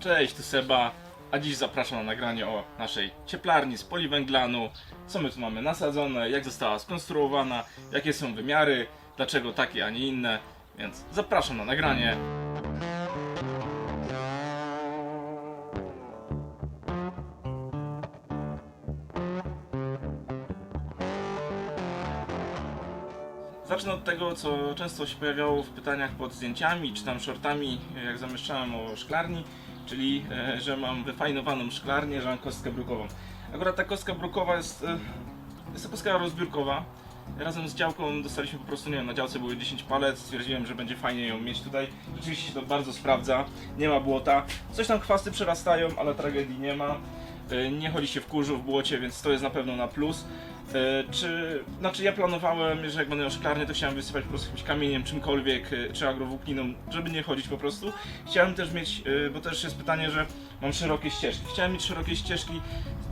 Cześć, tu Seba, a dziś zapraszam na nagranie o naszej cieplarni z poliwęglanu. Co my tu mamy nasadzone, jak została skonstruowana, jakie są wymiary, dlaczego takie, a nie inne. Więc zapraszam na nagranie. Zacznę od tego, co często się pojawiało w pytaniach pod zdjęciami czy tam shortami, jak zamieszczałem o szklarni, czyli e, że mam wyfajnowaną szklarnię, że mam kostkę brukową. Akurat ta kostka brukowa jest, e, jest to kostka rozbiórkowa. Razem z działką dostaliśmy po prostu, nie wiem, na działce były 10 palet, stwierdziłem, że będzie fajnie ją mieć tutaj. Rzeczywiście się to bardzo sprawdza, nie ma błota. Coś tam chwasty przerastają, ale tragedii nie ma. E, Nie chodzi się w kurzu, w błocie, więc to jest na pewno na plus. E, Czy, znaczy ja planowałem, że jak będę miał szklarnię, to chciałem wysypać po prostu jakimś kamieniem, czymkolwiek, e, czy agrowłókniną, żeby nie chodzić po prostu. Chciałem też mieć, e, bo też jest pytanie, że mam szerokie ścieżki. Chciałem mieć szerokie ścieżki,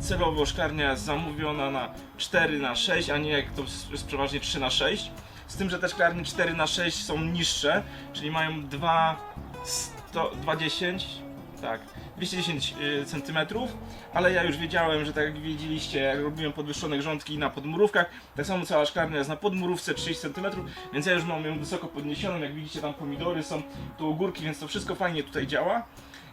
celowo szklarnia jest zamówiona na 4 na 6 a nie jak to jest przeważnie 3 na 6 Z tym, że te szklarnie 4 na 6 są niższe, czyli mają 2, 100, 210, tak, 210 cm, ale ja już wiedziałem, że tak jak widzieliście, jak robiłem podwyższone grządki na podmurówkach, tak samo cała szklarnia jest na podmurówce 30 cm, więc ja już mam ją wysoko podniesioną, jak widzicie tam pomidory są, tu ogórki, więc to wszystko fajnie tutaj działa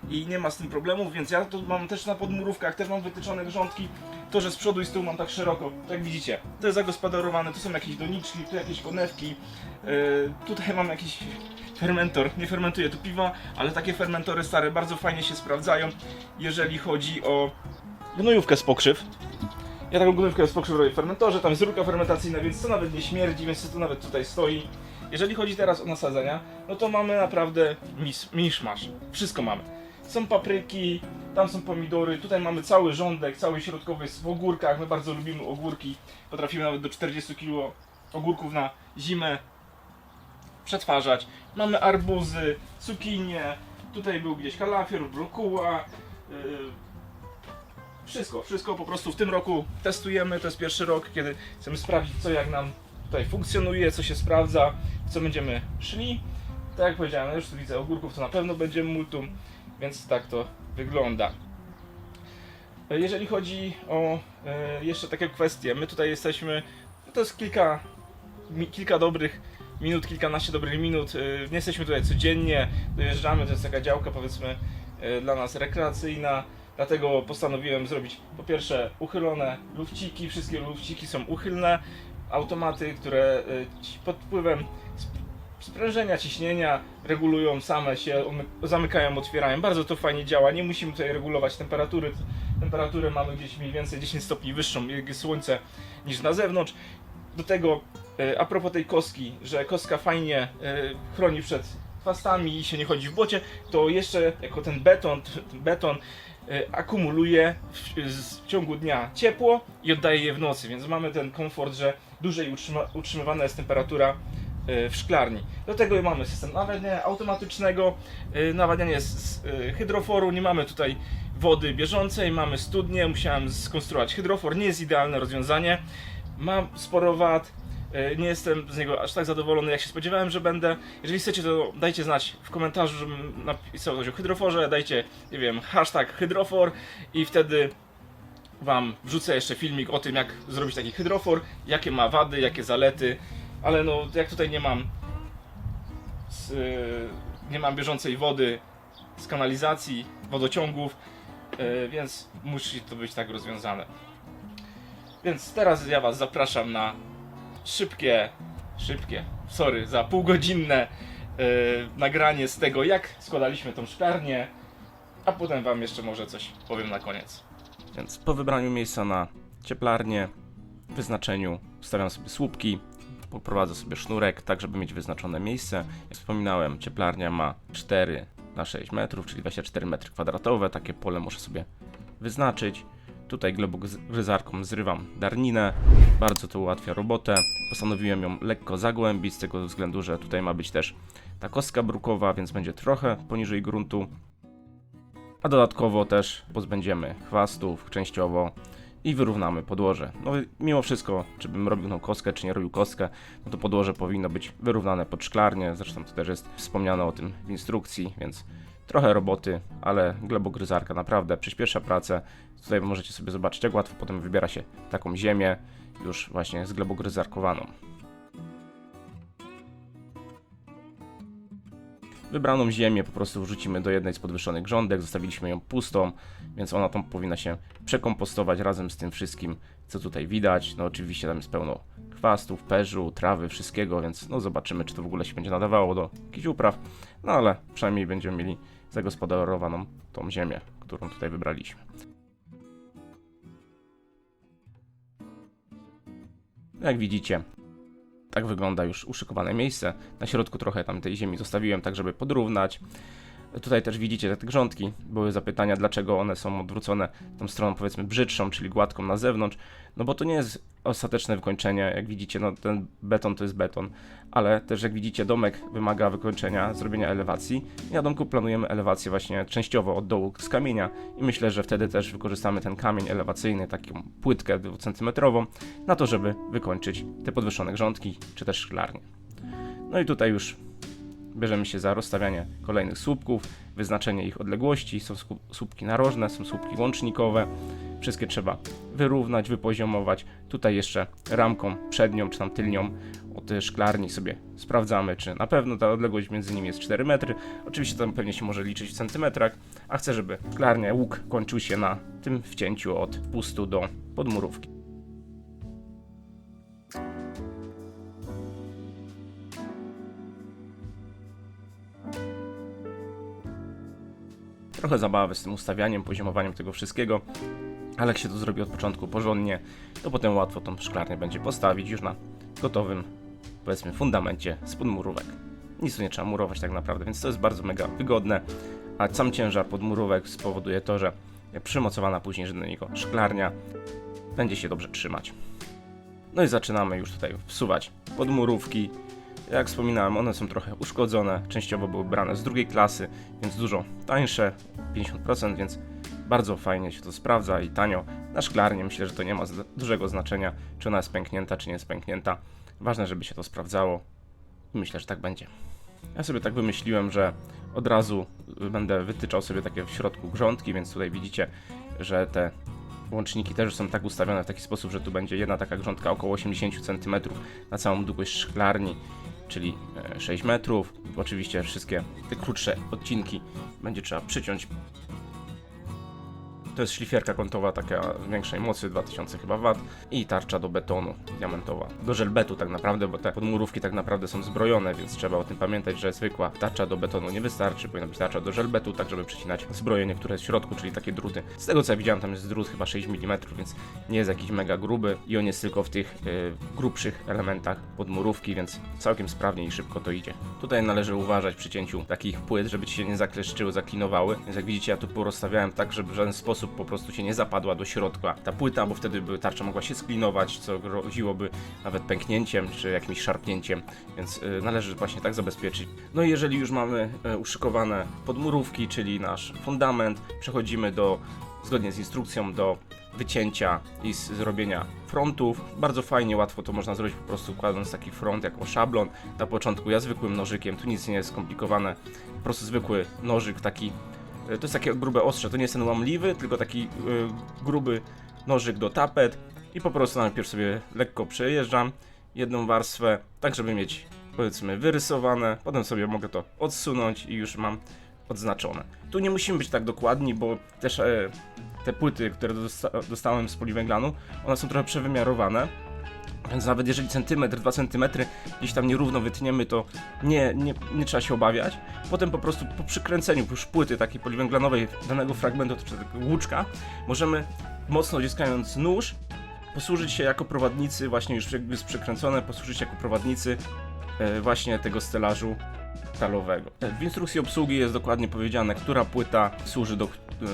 i nie ma z tym problemów, więc ja to mam też na podmurówkach, też mam wytyczone grządki, to, że z przodu i z tyłu mam tak szeroko, tak widzicie, to jest zagospodarowane, tu są jakieś doniczki, tu jakieś konewki, yy, tutaj mam jakiś fermentor, nie fermentuję tu piwa, ale takie fermentory stare bardzo fajnie się sprawdzają, jeżeli chodzi o gnojówkę z pokrzyw. Ja taką gnojówkę z pokrzyw robię w fermentorze, tam jest rurka fermentacyjna, więc to nawet nie śmierdzi, więc to nawet tutaj stoi. Jeżeli chodzi teraz o nasadzenia, no to mamy naprawdę mis, miszmasz. Wszystko mamy. Są papryki, tam są pomidory, tutaj mamy cały rządek, cały środkowy jest w ogórkach. My bardzo lubimy ogórki. Potrafimy nawet do 40 kg ogórków na zimę przetwarzać. Mamy arbuzy, cukinie, tutaj był gdzieś kalafior, brokuła. Yy, wszystko, wszystko po prostu w tym roku testujemy. To jest pierwszy rok, kiedy chcemy sprawdzić, co jak nam tutaj funkcjonuje, co się sprawdza, co będziemy szli. Tak jak powiedziałem, no już tu widzę ogórków, to na pewno będzie multum, więc tak to wygląda. E, Jeżeli chodzi o e, jeszcze takie kwestie, my tutaj jesteśmy, no to jest kilka, kilka dobrych minut, kilkanaście dobrych minut. e, Nie jesteśmy tutaj codziennie, dojeżdżamy, to jest taka działka powiedzmy e, dla nas rekreacyjna. Dlatego postanowiłem zrobić po pierwsze uchylone lufciki, wszystkie lufciki są uchylne, automaty, które ci- pod wpływem sp- sprężenia, ciśnienia regulują same się, zamykają, otwierają. Bardzo to fajnie działa, nie musimy tutaj regulować temperatury. Temperaturę mamy gdzieś mniej więcej 10 stopni wyższą, jak jest słońce, niż na zewnątrz. Do tego, a propos tej kostki, że kostka fajnie e, chroni przed chwastami i się nie chodzi w błocie, to jeszcze jako ten beton, ten beton e, akumuluje w, w ciągu dnia ciepło i oddaje je w nocy, więc mamy ten komfort, że dłużej utrzyma, utrzymywana jest temperatura e, w szklarni. Do tego mamy system nawadniania automatycznego, e, nawadnianie z, e, hydroforu, nie mamy tutaj wody bieżącej, mamy studnię, musiałem skonstruować hydrofor, nie jest idealne rozwiązanie, mam sporo wad, e, nie jestem z niego aż tak zadowolony jak się spodziewałem, że będę. Jeżeli chcecie to dajcie znać w komentarzu, żebym napisał coś o hydroforze, dajcie, nie wiem, hashtag hydrofor i wtedy wam wrzucę jeszcze filmik o tym, jak zrobić taki hydrofor, jakie ma wady, jakie zalety, ale no jak tutaj nie mam z, y, nie mam bieżącej wody z kanalizacji, wodociągów, y, więc musi to być tak rozwiązane. Więc teraz ja was zapraszam na szybkie, szybkie, sorry, za półgodzinne y, nagranie z tego, jak składaliśmy tą szklarnię, a potem wam jeszcze może coś powiem na koniec. Więc po wybraniu miejsca na cieplarnię, wyznaczeniu stawiam sobie słupki, poprowadzę sobie sznurek, tak żeby mieć wyznaczone miejsce. Jak wspominałem, cieplarnia ma 4 na 6 metrów, czyli 24 metry kwadratowe. Takie pole muszę sobie wyznaczyć. Tutaj globogryzarką zrywam darninę, bardzo to ułatwia robotę. Postanowiłem ją lekko zagłębić z tego względu, że tutaj ma być też ta kostka brukowa, więc będzie trochę poniżej gruntu. A dodatkowo też pozbędziemy chwastów częściowo i wyrównamy podłoże. No mimo wszystko, czy bym robił tą kostkę, czy nie robił kostkę, no to podłoże powinno być wyrównane pod szklarnię, zresztą to też jest wspomniane o tym w instrukcji, więc Trochę roboty, ale glebogryzarka naprawdę przyspiesza pracę. Tutaj możecie sobie zobaczyć, jak łatwo potem wybiera się taką ziemię, już właśnie zglebogryzarkowaną. Wybraną ziemię po prostu wrzucimy do jednej z podwyższonych grządek, zostawiliśmy ją pustą, więc ona tam powinna się przekompostować razem z tym wszystkim, co tutaj widać. No oczywiście tam jest pełno chwastów, perzu, trawy, wszystkiego, więc no zobaczymy, czy to w ogóle się będzie nadawało do jakichś upraw. No ale przynajmniej będziemy mieli zagospodarowaną tą ziemię, którą tutaj wybraliśmy. Jak widzicie, tak wygląda już uszykowane miejsce. Na środku trochę tam tej ziemi zostawiłem, tak żeby podrównać. Tutaj też widzicie te grządki. Były zapytania, dlaczego one są odwrócone tą stroną powiedzmy brzydszą, czyli gładką na zewnątrz. No bo to nie jest ostateczne wykończenie. Jak widzicie, no ten beton to jest beton, ale też jak widzicie, domek wymaga wykończenia, zrobienia elewacji. I na domku planujemy elewację właśnie częściowo od dołu z kamienia i myślę, że wtedy też wykorzystamy ten kamień elewacyjny, taką płytkę dwucentymetrową, na to, żeby wykończyć te podwyższone grządki, czy też szklarnie. No i tutaj już bierzemy się za rozstawianie kolejnych słupków, wyznaczenie ich odległości. Są słupki narożne, są słupki łącznikowe. Wszystkie trzeba wyrównać, wypoziomować. Tutaj jeszcze ramką przednią czy tam tylnią od szklarni sobie sprawdzamy, czy na pewno ta odległość między nimi jest 4 metry. Oczywiście tam pewnie się może liczyć w centymetrach, a chcę, żeby szklarnia, łuk kończył się na tym wcięciu od pustu do podmurówki. Trochę zabawy z tym ustawianiem, poziomowaniem tego wszystkiego, ale jak się to zrobi od początku porządnie, to potem łatwo tą szklarnię będzie postawić już na gotowym, powiedzmy, fundamencie z podmurówek. Nic tu nie trzeba murować tak naprawdę, więc to jest bardzo mega wygodne, a sam ciężar podmurówek spowoduje to, że przymocowana później do niego szklarnia będzie się dobrze trzymać. No i zaczynamy już tutaj wsuwać podmurówki. Jak wspominałem, one są trochę uszkodzone, częściowo były brane z drugiej klasy, więc dużo tańsze, 50%, więc bardzo fajnie się to sprawdza i tanio. Na szklarnię myślę, że to nie ma dużego znaczenia, czy ona jest pęknięta, czy nie jest pęknięta. Ważne, żeby się to sprawdzało i myślę, że tak będzie. Ja sobie tak wymyśliłem, że od razu y, będę wytyczał sobie takie w środku grządki, więc tutaj widzicie, że te łączniki też są tak ustawione w taki sposób, że tu będzie jedna taka grządka około 80 cm na całą długość szklarni, czyli e, 6 metrów. Oczywiście wszystkie te krótsze odcinki będzie trzeba przyciąć. To jest szlifierka kątowa taka większej mocy, 2000 chyba W i tarcza do betonu diamentowa. Do żelbetu tak naprawdę, bo te podmurówki tak naprawdę są zbrojone, więc trzeba o tym pamiętać, że zwykła tarcza do betonu nie wystarczy, powinna być tarcza do żelbetu, tak żeby przecinać zbrojenie, które jest w środku, czyli takie druty. Z tego co ja widziałem, tam jest drut chyba 6 mm, więc nie jest jakiś mega gruby i on jest tylko w tych y, grubszych elementach podmurówki, więc całkiem sprawnie i szybko to idzie. Tutaj należy uważać przy cięciu takich płyt, żeby ci się nie zakleszczyły, zaklinowały, więc jak widzicie ja tu porozstawiałem tak, żeby w żaden sposób po prostu się nie zapadła do środka ta płyta, bo wtedy by tarcza mogła się sklinować, co groziłoby nawet pęknięciem czy jakimś szarpnięciem, więc y, należy właśnie tak zabezpieczyć. No i jeżeli już mamy y, uszykowane podmurówki, czyli nasz fundament, przechodzimy do, zgodnie z instrukcją, do wycięcia i zrobienia frontów. Bardzo fajnie, łatwo to można zrobić po prostu kładąc taki front jako szablon. Na początku ja zwykłym nożykiem, tu nic nie jest skomplikowane, po prostu zwykły nożyk taki E, To jest takie grube ostrze, to nie jest ten łamliwy, tylko taki y, gruby nożyk do tapet i po prostu najpierw sobie lekko przejeżdżam jedną warstwę, tak żeby mieć powiedzmy wyrysowane, potem sobie mogę to odsunąć i już mam odznaczone. Tu nie musimy być tak dokładni, bo też e, te płyty, które dosta dostałem z poliwęglanu, one są trochę przewymiarowane. Więc nawet jeżeli centymetr, dwa centymetry gdzieś tam nierówno wytniemy, to nie, nie, nie trzeba się obawiać. Potem po prostu po przykręceniu już płyty takiej poliwęglanowej danego fragmentu, czy takiego łuczka, możemy mocno ściskając nóż, posłużyć się jako prowadnicy, właśnie już jakby jest przykręcone, posłużyć jako prowadnicy e, właśnie tego stelażu W instrukcji obsługi jest dokładnie powiedziane, która płyta służy do,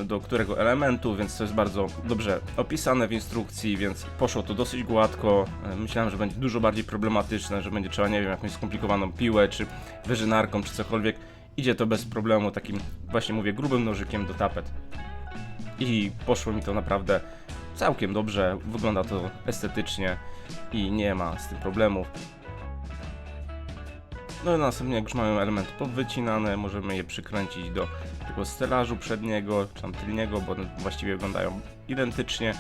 do którego elementu, więc to jest bardzo dobrze opisane w instrukcji, więc poszło to dosyć gładko. Myślałem, że będzie dużo bardziej problematyczne, że będzie trzeba, nie wiem, jakąś skomplikowaną piłę, czy wyżynarką, czy cokolwiek. Idzie to bez problemu, takim właśnie mówię, grubym nożykiem do tapet. I poszło mi to naprawdę całkiem dobrze, wygląda to estetycznie i nie ma z tym problemów. No i następnie jak już mamy elementy powycinane, możemy je przykręcić do tego stelażu przedniego, czy tam tylniego, bo właściwie wyglądają identycznie.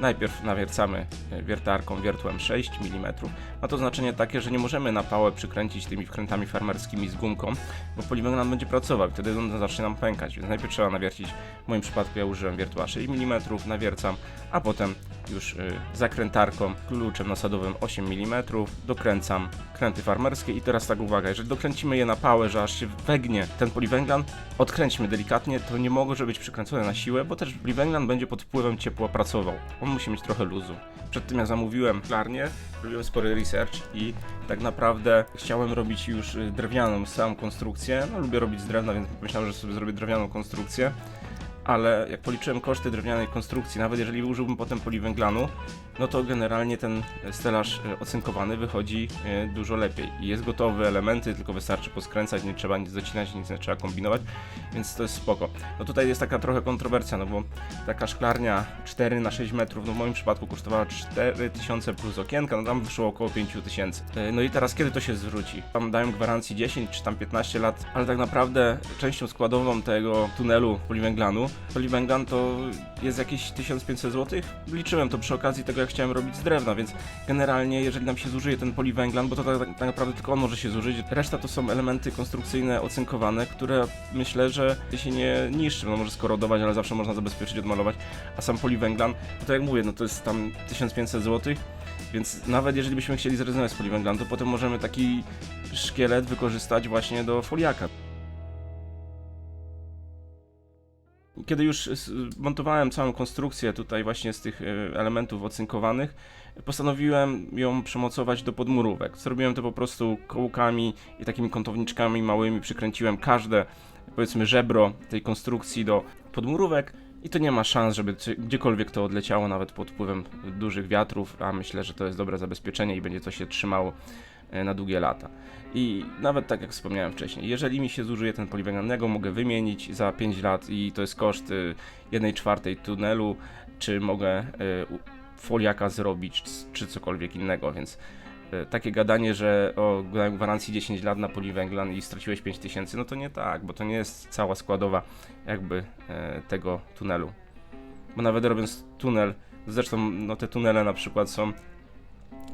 Najpierw nawiercamy e, wiertarką wiertłem 6 mm. Ma to znaczenie takie, że nie możemy na pałę przykręcić tymi wkrętami farmerskimi z gumką, bo poliwęglan będzie pracował i wtedy on zacznie nam pękać, więc najpierw trzeba nawiercić, w moim przypadku ja użyłem wiertła 6 mm, nawiercam, a potem już y, zakrętarką, kluczem nasadowym 8 mm, dokręcam kręty farmerskie i teraz tak uwaga, jeżeli dokręcimy je na pałę, że aż się wegnie ten poliwęglan, odkręćmy delikatnie, to nie może być przykręcone na siłę, bo też poliwęglan będzie pod wpływem ciepła pracował. On musi mieć trochę luzu. Przed tym jak zamówiłem szklarnię, robiłem spory research i tak naprawdę chciałem robić już y, drewnianą samą konstrukcję. No lubię robić z drewna, więc myślałem, że sobie zrobię drewnianą konstrukcję. Ale jak policzyłem koszty drewnianej konstrukcji, nawet jeżeli użyłbym potem poliwęglanu, no to generalnie ten stelaż y, ocynkowany wychodzi y, dużo lepiej. I jest gotowy, elementy, tylko wystarczy poskręcać, nie trzeba nic docinać, nic nie trzeba kombinować, więc to jest spoko. No tutaj jest taka trochę kontrowersja, no bo taka szklarnia 4 na 6 metrów, no w moim przypadku kosztowała 4000 plus okienka, no tam wyszło około 5000. Y, No i teraz kiedy to się zwróci? Tam dają gwarancji 10 czy tam 15 lat, ale tak naprawdę częścią składową tego tunelu poliwęglanu, poliwęglan to jest jakieś 1500 zł. Liczyłem to przy okazji tego jak chciałem robić z drewna, więc generalnie jeżeli nam się zużyje ten poliwęglan, bo to tak, tak naprawdę tylko on może się zużyć, reszta to są elementy konstrukcyjne ocynkowane, które myślę, że się nie niszczy, no może skorodować, ale zawsze można zabezpieczyć, odmalować, a sam poliwęglan, to jak mówię, no to jest tam 1500 zł, więc nawet jeżeli byśmy chcieli zrezygnować z poliwęglanu, to potem możemy taki szkielet wykorzystać właśnie do foliaka. Kiedy już montowałem całą konstrukcję tutaj właśnie z tych e, elementów ocynkowanych, postanowiłem ją przymocować do podmurówek. Zrobiłem to po prostu kołkami i takimi kątowniczkami małymi, przykręciłem każde, powiedzmy, żebro tej konstrukcji do podmurówek i to nie ma szans, żeby gdziekolwiek to odleciało, nawet pod wpływem dużych wiatrów, a myślę, że to jest dobre zabezpieczenie i będzie to się trzymało na długie lata. I nawet tak jak wspomniałem wcześniej, jeżeli mi się zużyje ten go mogę wymienić za 5 lat i to jest koszt 1 czwartej tunelu, czy mogę y, u- foliaka zrobić, czy, cokolwiek innego, więc y, takie gadanie, że o gwarancji 10 lat na poliwęglan i straciłeś 5000, no to nie tak, bo to nie jest cała składowa jakby e, tego tunelu. Bo nawet robiąc tunel, zresztą no te tunele na przykład są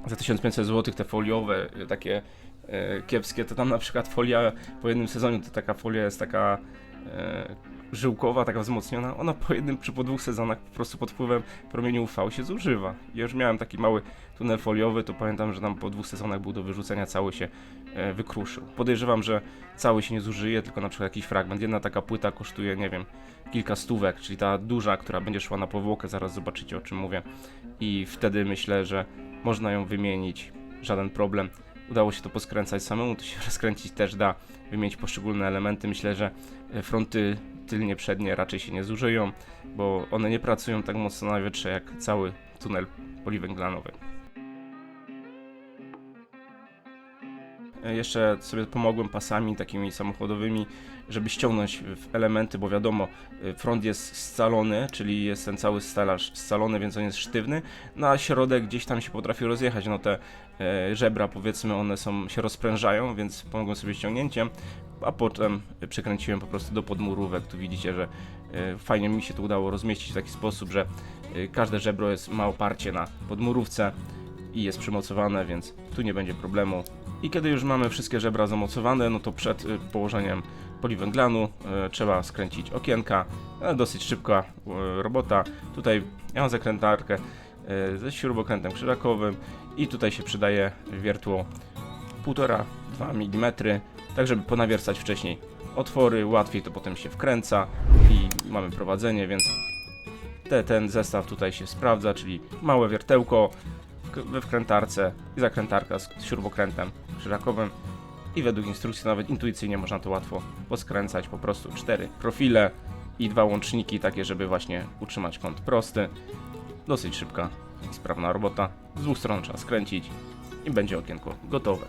za 1500 zł, te foliowe, y, takie e, kiepskie, to tam na przykład folia po jednym sezonie, to taka folia jest taka e, żyłkowa, taka wzmocniona, ona po jednym czy po dwóch sezonach po prostu pod wpływem promieniu UV się zużywa. Ja już miałem taki mały tunel foliowy, to pamiętam, że tam po dwóch sezonach był do wyrzucenia, cały się e, wykruszył. Podejrzewam, że cały się nie zużyje, tylko na przykład jakiś fragment. Jedna taka płyta kosztuje, nie wiem, kilka stówek, czyli ta duża, która będzie szła na powłokę, zaraz zobaczycie o czym mówię. I wtedy myślę, że można ją wymienić, żaden problem. Udało się to poskręcać samemu, to się rozkręcić też da, wymienić poszczególne elementy. Myślę, że e, fronty tylnie, przednie raczej się nie zużyją, bo one nie pracują tak mocno na wietrze jak cały tunel poliwęglanowy. Jeszcze sobie pomogłem pasami takimi samochodowymi, żeby ściągnąć elementy, bo wiadomo, e, front jest scalony, czyli jest ten cały stelaż scalony, więc on jest sztywny, no a środek gdzieś tam się potrafi rozjechać, no te e, żebra powiedzmy one są, się rozprężają, więc pomogłem sobie ściągnięciem, a potem przekręciłem po prostu do podmurówek, tu widzicie, że e, fajnie mi się to udało rozmieścić w taki sposób, że e, każde żebro jest, ma oparcie na podmurówce i jest przymocowane, więc tu nie będzie problemu. I kiedy już mamy wszystkie żebra zamocowane, no to przed y, położeniem poliwęglanu y, trzeba skręcić okienka. E, Dosyć szybka y, robota. Tutaj ja mam zakrętarkę ze śrubokrętem krzyżakowym i tutaj się przydaje wiertło 1,5-2 mm, tak żeby ponawiercać wcześniej otwory, łatwiej to potem się wkręca i mamy prowadzenie, więc te, ten zestaw tutaj się sprawdza, czyli małe wiertełko we wkrętarce i zakrętarka z śrubokrętem krzyżakowym i według instrukcji nawet intuicyjnie można to łatwo poskręcać, po prostu cztery profile i dwa łączniki takie, żeby właśnie utrzymać kąt prosty. Dosyć szybka i sprawna robota. Z dwóch stron trzeba skręcić i będzie okienko gotowe.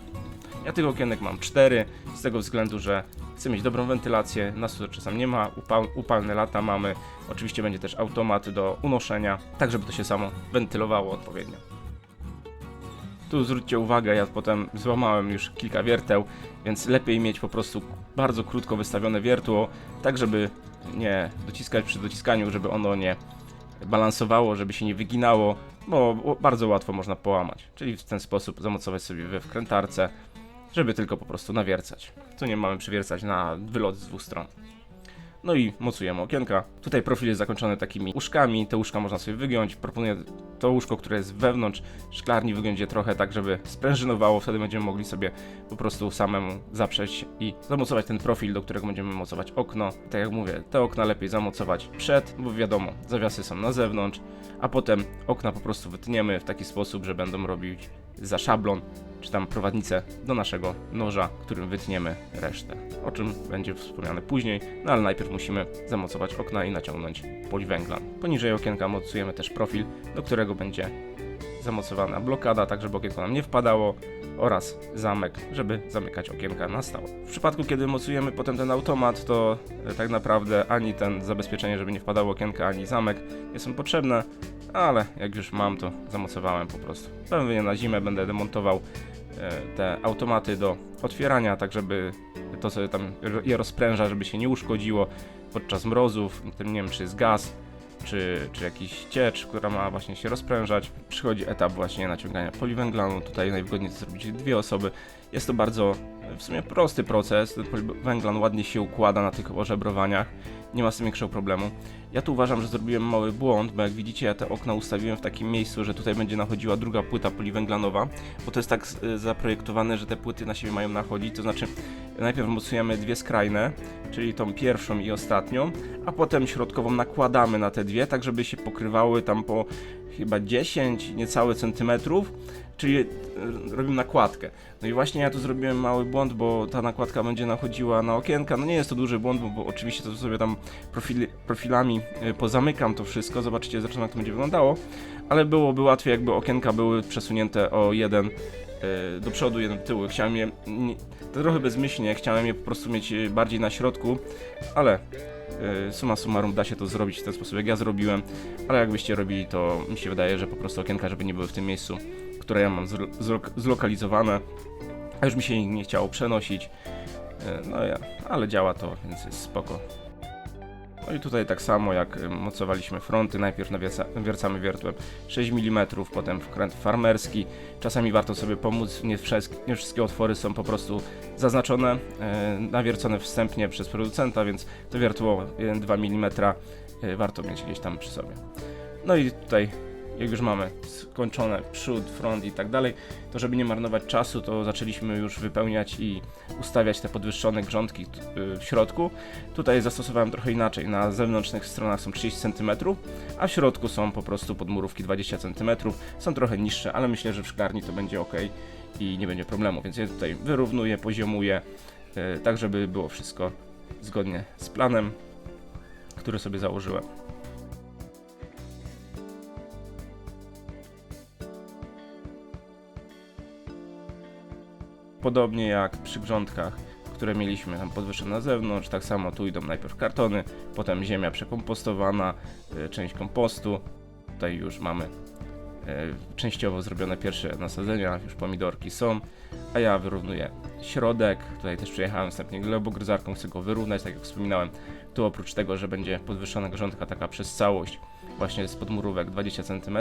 Ja tych okienek mam cztery, z tego względu, że chcę mieć dobrą wentylację, nas tu czasem nie ma, upal, upalne lata mamy, oczywiście będzie też automat do unoszenia, tak żeby to się samo wentylowało odpowiednio. Tu zwróćcie uwagę, ja potem złamałem już kilka wierteł, więc lepiej mieć po prostu bardzo krótko wystawione wiertło, tak żeby nie dociskać przy dociskaniu, żeby ono nie balansowało, żeby się nie wyginało, bo bardzo łatwo można połamać. Czyli w ten sposób zamocować sobie we wkrętarce, żeby tylko po prostu nawiercać. Tu nie mamy przywiercać na wylot z dwóch stron. No i mocujemy okienka. Tutaj profil jest zakończony takimi łóżkami. Te łóżka można sobie wygiąć. Proponuję to łóżko, które jest wewnątrz szklarni, wygiąć je trochę tak, żeby sprężynowało. Wtedy będziemy mogli sobie po prostu samemu zaprzeć i zamocować ten profil, do którego będziemy mocować okno. Tak jak mówię, te okna lepiej zamocować przed, bo wiadomo, zawiasy są na zewnątrz, a potem okna po prostu wytniemy w taki sposób, że będą robić za szablon czy tam prowadnicę do naszego noża, którym wytniemy resztę. O czym będzie wspomniane później, no ale najpierw musimy zamocować okna i naciągnąć poliwęglan. Poniżej okienka mocujemy też profil, do którego będzie zamocowana blokada, tak żeby okienko nam nie wpadało oraz zamek, żeby zamykać okienka na stałe. W przypadku, kiedy mocujemy potem ten automat, to e, tak naprawdę ani ten zabezpieczenie, żeby nie wpadało okienka, ani zamek nie są potrzebne, ale jak już mam, to zamocowałem po prostu. Pewnie na zimę będę demontował e, te automaty do otwierania, tak żeby to sobie tam je rozpręża, żeby się nie uszkodziło podczas mrozów, nie wiem czy jest gaz, czy, czy jakiś ciecz, która ma właśnie się rozprężać. Przychodzi etap właśnie naciągania poliwęglanu, tutaj najwygodniej zrobić dwie osoby. Jest to bardzo e, w sumie prosty proces, poliwęglan ładnie się układa na tych ożebrowaniach, nie ma z tym większego problemu. Ja tu uważam, że zrobiłem mały błąd, bo jak widzicie ja te okna ustawiłem w takim miejscu, że tutaj będzie nachodziła druga płyta poliwęglanowa, bo to jest tak e, zaprojektowane, że te płyty na siebie mają nachodzić, to znaczy najpierw mocujemy dwie skrajne, czyli tą pierwszą i ostatnią, a potem środkową nakładamy na te dwie, tak żeby się pokrywały tam po chyba 10 niecałe centymetrów, czyli e, robimy nakładkę. No i właśnie ja tu zrobiłem mały błąd, bo ta nakładka będzie nachodziła na okienka. No nie jest to duży błąd, bo, oczywiście to sobie tam profili, profilami e, pozamykam to wszystko, zobaczycie zresztą jak to będzie wyglądało, ale byłoby łatwiej jakby okienka były przesunięte o jeden e, do przodu, jeden do tyłu. Chciałem je, nie, trochę bezmyślnie, chciałem je po prostu mieć bardziej na środku, ale summa summarum da się to zrobić w ten sposób jak ja zrobiłem, ale jakbyście robili to mi się wydaje, że po prostu okienka, żeby nie były w tym miejscu, które ja mam zlo- zlo- zlokalizowane, a już mi się nie chciało przenosić, E, no ja, ale działa to, więc jest spoko. No i tutaj tak samo jak mocowaliśmy fronty, najpierw nawierca, nawiercamy wiertłem 6 mm, potem wkręt farmerski. Czasami warto sobie pomóc, nie, nie wszystkie otwory są po prostu zaznaczone, e, nawiercone wstępnie przez producenta, więc to wiertło 1-2 mm e, warto mieć gdzieś tam przy sobie. No i tutaj jak już mamy skończone przód, front i tak dalej, to żeby nie marnować czasu, to zaczęliśmy już wypełniać i ustawiać te podwyższone grządki y, w środku. Tutaj zastosowałem trochę inaczej. Na zewnętrznych stronach są 30 cm, a w środku są po prostu podmurówki 20 cm. Są trochę niższe, ale myślę, że w szklarni to będzie ok i nie będzie problemu. Więc ja tutaj wyrównuję, poziomuję, y, tak żeby było wszystko zgodnie z planem, który sobie założyłem. Podobnie jak przy grządkach, które mieliśmy tam podwyższone na zewnątrz, tak samo tu idą najpierw kartony, potem ziemia przekompostowana, y, część kompostu. Tutaj już mamy y, częściowo zrobione pierwsze nasadzenia, już pomidorki są, a ja wyrównuję środek. Tutaj też przyjechałem wstępnie glebogryzarką, chcę go wyrównać, tak jak wspominałem. Tu oprócz tego, że będzie podwyższona grządka taka przez całość, właśnie z podmurówek 20 cm,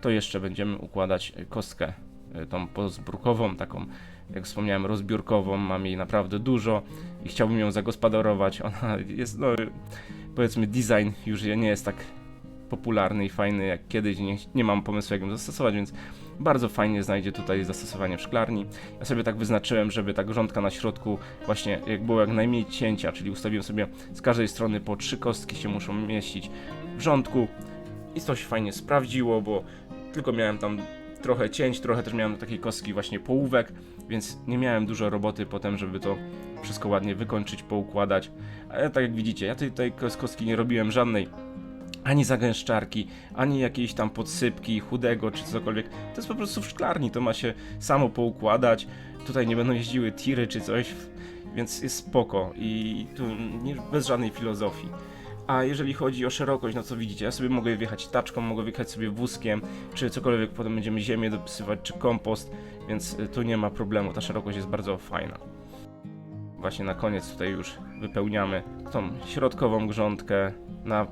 to jeszcze będziemy układać kostkę tą pozbrukową, taką jak wspomniałem, rozbiórkową, mam jej naprawdę dużo i chciałbym ją zagospodarować. Ona jest, no, powiedzmy, design już nie jest tak popularny i fajny jak kiedyś, nie, nie mam pomysłu jak ją zastosować, więc bardzo fajnie znajdzie tutaj zastosowanie w szklarni. Ja sobie tak wyznaczyłem, żeby ta grządka na środku właśnie jak było jak najmniej cięcia, czyli ustawiłem sobie z każdej strony po trzy kostki się muszą mieścić w rządku i to się fajnie sprawdziło, bo tylko miałem tam trochę cięć, trochę też miałem takiej kostki właśnie połówek, więc nie miałem dużo roboty potem, żeby to wszystko ładnie wykończyć, poukładać. Ale tak jak widzicie, ja tej, tej kos- kostki nie robiłem żadnej ani zagęszczarki, ani jakiejś tam podsypki, chudego czy cokolwiek. To jest po prostu w szklarni, to ma się samo poukładać. Tutaj nie będą jeździły tiry czy coś, więc jest spoko i tu nie, bez żadnej filozofii. A jeżeli chodzi o szerokość, no co widzicie, ja sobie mogę wjechać taczką, mogę wjechać sobie wózkiem, czy cokolwiek, potem będziemy ziemię dopisywać, czy kompost, więc y, tu nie ma problemu, ta szerokość jest bardzo fajna. właśnie na koniec tutaj już wypełniamy tą środkową grządkę na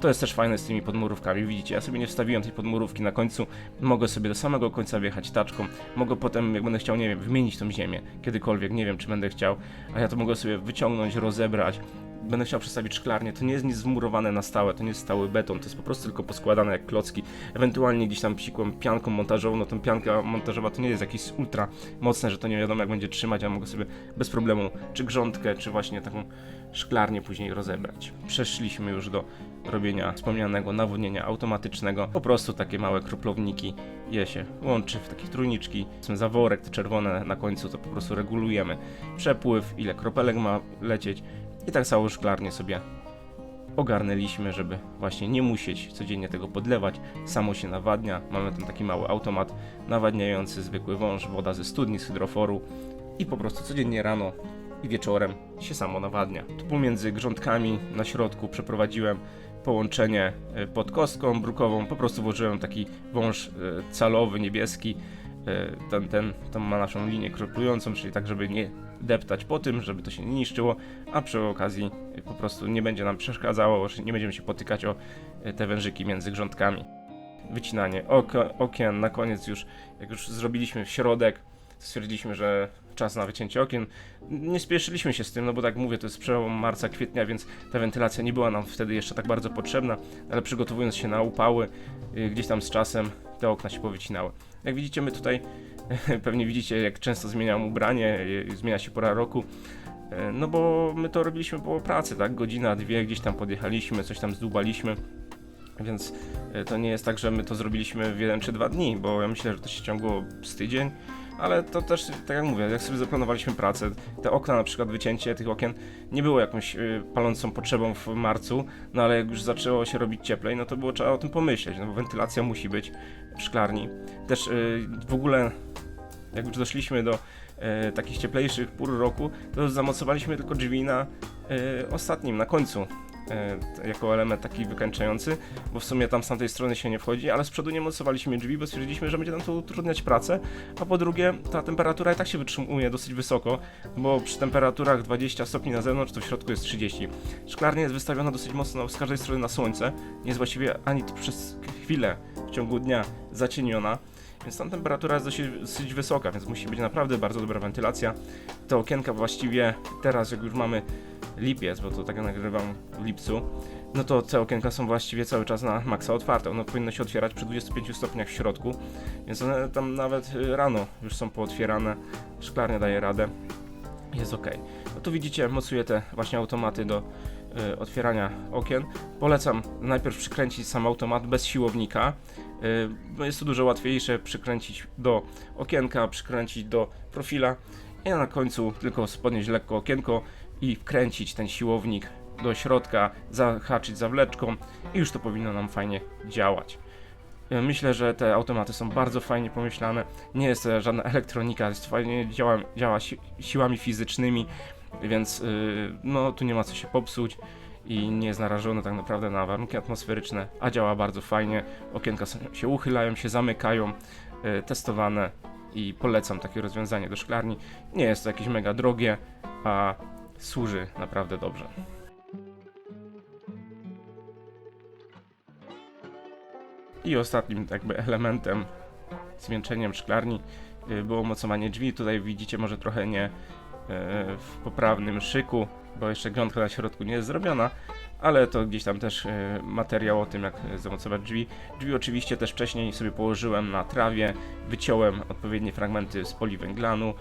to jest też fajne z tymi podmurówkami. Widzicie, ja sobie nie wstawiłem tej podmurówki na końcu. Mogę sobie do samego końca wjechać taczką. Mogę potem, jak będę chciał, nie wiem, wymienić tą ziemię. Kiedykolwiek, nie wiem, czy będę chciał. A ja to mogę sobie wyciągnąć, rozebrać. Będę chciał przestawić szklarnię. To nie jest nic zmurowane na stałe, to nie jest stały beton, to jest po prostu tylko poskładane jak klocki. Ewentualnie gdzieś tam psikłem pianką montażową, no tą pianka montażowa to nie jest jakieś ultra mocne, że to nie wiadomo jak będzie trzymać, a mogę sobie bez problemu czy grządkę, czy właśnie taką szklarnię później rozebrać. Przeszliśmy już do robienia wspomnianego nawodnienia automatycznego. Po prostu takie małe kroplowniki je się łączy w takie trójniczki. Są zaworek, te czerwone na końcu, to po prostu regulujemy przepływ, ile kropelek ma lecieć i tak całą szklarnię sobie ogarnęliśmy, żeby właśnie nie musieć codziennie tego podlewać. Samo się nawadnia. Mamy tam taki mały automat nawadniający zwykły wąż, woda ze studni, z hydroforu i po prostu codziennie rano i wieczorem się samo nawadnia. Tu pomiędzy grządkami na środku przeprowadziłem połączenie e, pod kostką brukową, po prostu włożyłem taki wąż e, calowy, niebieski, E, ten, ten, tam ma naszą linię kroplującą, czyli tak, żeby nie deptać po tym, żeby to się nie niszczyło, a przy okazji e, po prostu nie będzie nam przeszkadzało, nie będziemy się potykać o e, te wężyki między grządkami. Wycinanie okien, na koniec już, jak już zrobiliśmy środek, stwierdziliśmy, że czas na wycięcie okien. Nie spieszyliśmy się z tym, no bo tak mówię, to jest przełom marca, kwietnia, więc ta wentylacja nie była nam wtedy jeszcze tak bardzo potrzebna, ale przygotowując się na upały, y, gdzieś tam z czasem te okna się powycinały. Jak widzicie, my tutaj pewnie widzicie, jak często zmieniam ubranie, zmienia się pora roku. y, No bo my to robiliśmy po pracy, tak? Godzina, dwie, gdzieś tam podjechaliśmy, coś tam zdłubaliśmy. Więc y, to nie jest tak, że my to zrobiliśmy w jeden czy dwa dni, bo ja myślę, że to się ciągło z tydzień. Ale to też, tak jak mówię, jak sobie zaplanowaliśmy pracę, te okna, na przykład wycięcie tych okien, nie było jakąś y, palącą potrzebą w marcu, no ale jak już zaczęło się robić cieplej, no to było trzeba o tym pomyśleć, no bo wentylacja musi być w szklarni. Też y, w ogóle, jak już doszliśmy do y, takich cieplejszych pór roku, to zamocowaliśmy tylko drzwi na ostatnim, na końcu. Y, Jako element taki wykańczający, bo w sumie tam z tamtej strony się nie wchodzi, ale z przodu nie mocowaliśmy drzwi, bo stwierdziliśmy, że będzie nam to utrudniać pracę, a po drugie ta temperatura i tak się wytrzymuje dosyć wysoko, bo przy temperaturach 20 stopni na zewnątrz to w środku jest 30. Szklarnia jest wystawiona dosyć mocno z każdej strony na słońce, nie jest właściwie ani przez chwilę w ciągu dnia zacieniona, więc tam temperatura jest dosyć, dosyć wysoka, więc musi być naprawdę bardzo dobra wentylacja. Te okienka właściwie teraz, jak już mamy lipiec, bo to tak nagrywam w lipcu, no to te okienka są właściwie cały czas na maksa otwarte. One powinny się otwierać przy 25 stopniach w środku, więc one tam nawet y, rano już są pootwierane. Szklarnia daje radę. Jest ok. No tu widzicie, mocuję te właśnie automaty do y, otwierania okien. Polecam najpierw przykręcić sam automat bez siłownika. Y, jest to dużo łatwiejsze przykręcić do okienka, przykręcić do profila i na końcu tylko podnieść lekko okienko i wkręcić ten siłownik do środka, zahaczyć zawleczką i już to powinno nam fajnie działać. Y, Myślę, że te automaty są bardzo fajnie pomyślane. Nie jest żadna elektronika, jest fajnie działa, działa si siłami fizycznymi, więc yy, no tu nie ma co się popsuć i nie jest narażone tak naprawdę na warunki atmosferyczne, a działa bardzo fajnie. Okienka się uchylają, się zamykają, yy, testowane i polecam takie rozwiązanie do szklarni. Nie jest to jakieś mega drogie, a służy naprawdę dobrze. I ostatnim jakby elementem, zwieńczeniem szklarni y, było mocowanie drzwi. Tutaj widzicie może trochę nie y, w poprawnym szyku, bo jeszcze grządka na środku nie jest zrobiona, ale to gdzieś tam też y, materiał o tym jak zamocować drzwi. Drzwi oczywiście też wcześniej sobie położyłem na trawie, wyciąłem odpowiednie fragmenty z poliwęglanu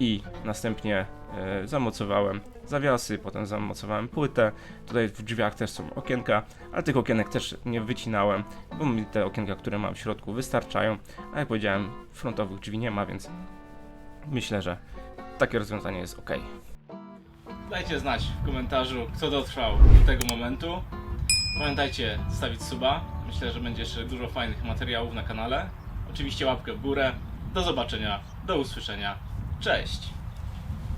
i następnie e, zamocowałem zawiasy, potem zamocowałem płytę. Tutaj w drzwiach też są okienka, ale tych okienek też nie wycinałem, bo mi te okienka, które mam w środku wystarczają. A jak powiedziałem, frontowych drzwi nie ma, więc myślę, że takie rozwiązanie jest ok. Dajcie znać w komentarzu, kto dotrwał do tego momentu. Pamiętajcie zostawić suba. Myślę, że będzie jeszcze dużo fajnych materiałów na kanale. Oczywiście łapkę w górę. Do zobaczenia, do usłyszenia. Cześć!